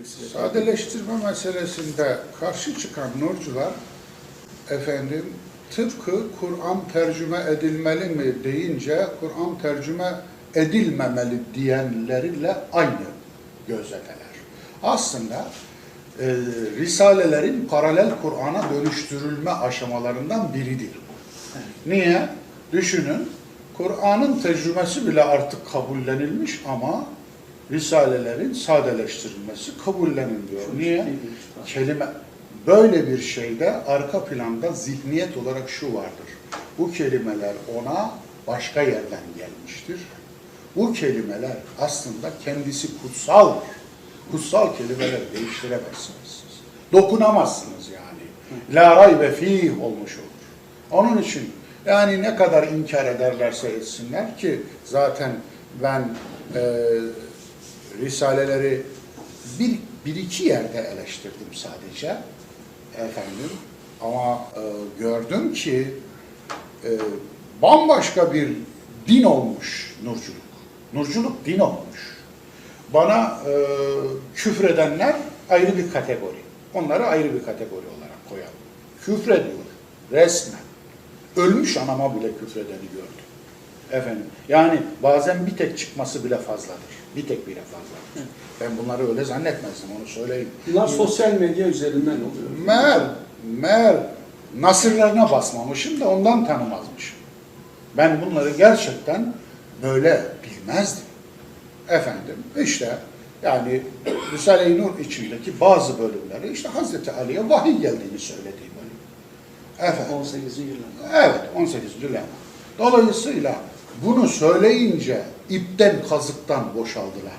ilgisi? Sadeleştirme meselesinde karşı çıkan nurcular efendim tıpkı Kur'an tercüme edilmeli mi deyince Kur'an tercüme edilmemeli diyenleriyle aynı gözdeler. Aslında e, risalelerin paralel Kur'an'a dönüştürülme aşamalarından biridir. Niye? Düşünün, Kur'an'ın tercümesi bile artık kabullenilmiş ama risalelerin sadeleştirilmesi kabullenilmiyor. Niye? Kelime böyle bir şeyde arka planda zihniyet olarak şu vardır. Bu kelimeler ona başka yerden gelmiştir. Bu kelimeler aslında kendisi kutsal. Kutsal kelimeler değiştiremezsiniz siz. Dokunamazsınız yani. La raybe fih olmuş olur. Onun için yani ne kadar inkar ederlerse etsinler ki zaten ben e, risaleleri bir, bir iki yerde eleştirdim sadece efendim ama e, gördüm ki e, bambaşka bir din olmuş nurculuk. Nurculuk din olmuş. Bana e, küfredenler ayrı bir kategori. Onları ayrı bir kategori olarak koyalım. Küfrediyor resmen. Ölmüş anama bile küfredeni gördüm. Efendim, yani bazen bir tek çıkması bile fazladır. Bir tek bile fazladır. Ben bunları öyle zannetmezdim, onu söyleyeyim. Bunlar sosyal medya üzerinden oluyor. Meğer, meğer nasırlarına basmamışım da ondan tanımazmışım. Ben bunları gerçekten böyle bilmezdim. Efendim, işte yani Risale-i Nur içindeki bazı bölümleri işte Hazreti Ali'ye vahiy geldiğini söylediği bölüm. Efendim, 18. yıllarda. Evet, 18. lema. Dolayısıyla bunu söyleyince ipten kazıktan boşaldılar.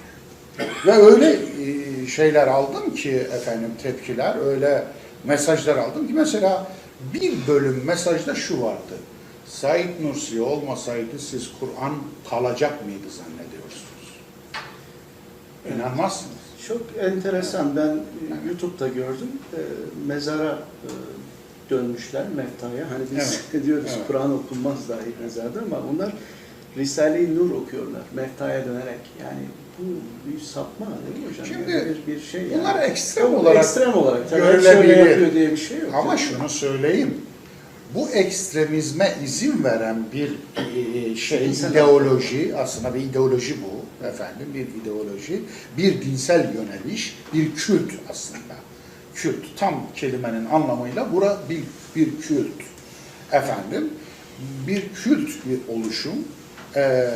Ve öyle e, şeyler aldım ki efendim tepkiler, öyle mesajlar aldım ki mesela bir bölüm mesajda şu vardı. Said Nursi olmasaydı siz Kur'an kalacak mıydı zannediyorsunuz? İnanmazsınız. Çok enteresan. Ben e, YouTube'da gördüm. E, mezara dönmüşler Mefta'ya. Hani biz Evet, diyoruz evet. Kur'an okunmaz dahi mezarda ama onlar Risale-i Nur okuyorlar Mefta'ya dönerek. Yani bu bir sapma değil mi hocam? Şimdi Yani bir, bir şey bunlar yani. ekstrem olarak ekstrem olarak. Görülebilir. diye bir şey yok. Ama Yani. şunu söyleyeyim. Bu ekstremizme izin veren bir e, şey, İnsan ideoloji, aslında bir ideoloji bu efendim, bir ideoloji, bir dinsel yöneliş, bir kült aslında. Kült, tam kelimenin anlamıyla bura bir, bir kült. Efendim, bir kült bir oluşum. Ee,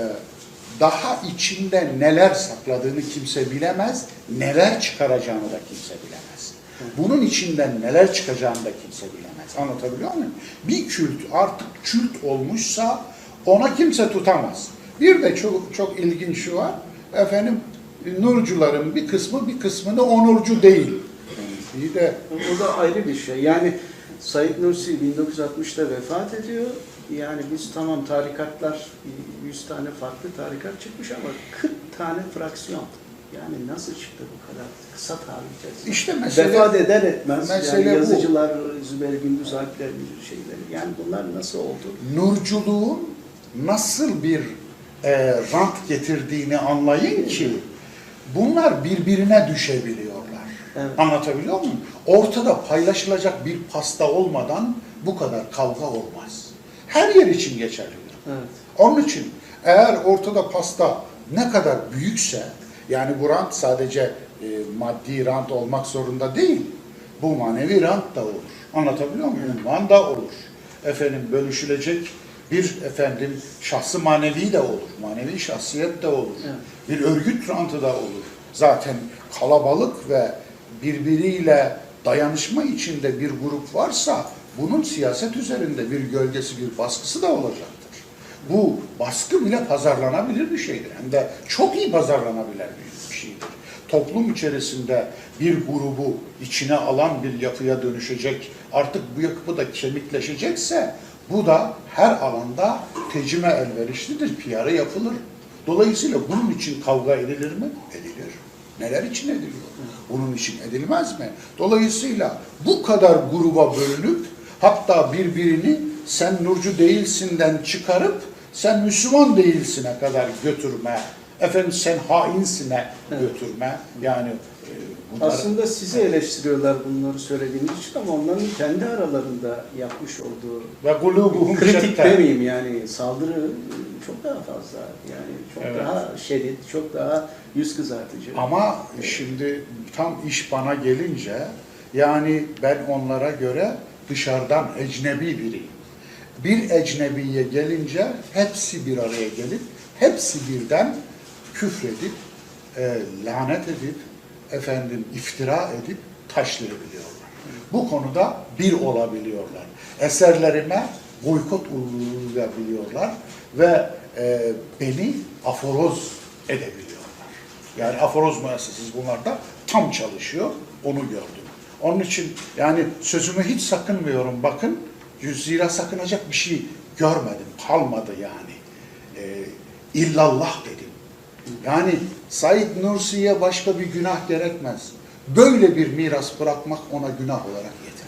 daha içinde neler sakladığını kimse bilemez, neler çıkaracağını da kimse bilemez. Bunun içinden neler çıkacağını da kimse bilemez. Anlatabiliyor muyum? Bir kült artık kült olmuşsa ona kimse tutamaz. Bir de çok çok ilginç şu var. Efendim nurcuların bir kısmı bir kısmını onurcu değil. Bir de O da ayrı bir şey. Yani Said Nursi 1960'da vefat ediyor. Yani biz tamam tarikatlar 100 tane farklı tarikat çıkmış ama 40 tane fraksiyon. Yani nasıl çıktı bu kadar kısa tarih içerisinde? işte mesele Vefat eder etmez. mesele yani bu. yazıcılar, Zübeyir Gündüz Alpler şeyleri. Yani bunlar nasıl oldu? nurculuğun nasıl bir e, rant getirdiğini anlayın ki bunlar birbirine düşebiliyorlar. Evet. Anlatabiliyor muyum? Ortada paylaşılacak bir pasta olmadan bu kadar kavga olmaz. Her yer için geçerlidir. Evet. Onun için eğer ortada pasta ne kadar büyükse, yani bu rant sadece e, maddi rant olmak zorunda değil, bu manevi rant da olur. Anlatabiliyor muyum? Unvan da olur. Efendim bölüşülecek bir efendim şahsı manevi de olur. Manevi şahsiyet de olur. Evet. Bir örgüt rantı da olur. Zaten kalabalık ve birbiriyle dayanışma içinde bir grup varsa bunun siyaset üzerinde bir gölgesi, bir baskısı da olacaktır. Bu baskı bile pazarlanabilir bir şeydir. Hem de çok iyi pazarlanabilir bir şeydir. Toplum içerisinde bir grubu içine alan bir yapıya dönüşecek, artık bu yapı da kemikleşecekse bu da her alanda tecime elverişlidir, PR'ı yapılır. Dolayısıyla bunun için kavga edilir mi? Edilir. Neler için ediliyor? Bunun için edilmez mi? Dolayısıyla bu kadar gruba bölünüp hatta birbirini sen nurcu değilsinden çıkarıp sen Müslüman değilsine kadar götürme, efendim sen hainsine Evet. götürme, yani bunlar- Aslında sizi eleştiriyorlar bunları söylediğiniz için ama onların kendi aralarında yapmış olduğu ve gulubuhum kritik şetta. demeyeyim yani saldırı çok daha fazla yani çok Evet. daha şiddet, çok daha yüz kızartıcı. Ama şimdi tam iş bana gelince yani ben onlara göre dışarıdan ecnebi biriyim. Bir ecnebiye gelince hepsi bir araya gelip hepsi birden küfredip e, lanet edip efendim iftira edip taşlayabiliyorlar. Bu konuda bir olabiliyorlar. Eserlerime boykot uygulayabiliyorlar ve e, beni aforoz edebiliyorlar. Yani aforoz müessesesi bunlarda tam çalışıyor. Onu gördüm. Onun için yani sözümü hiç sakınmıyorum. Bakın zira sakınacak bir şey görmedim. Kalmadı yani. Ee, illallah dedim. Yani Said Nursi'ye başka bir günah gerekmez. Böyle bir miras bırakmak ona günah olarak yeter.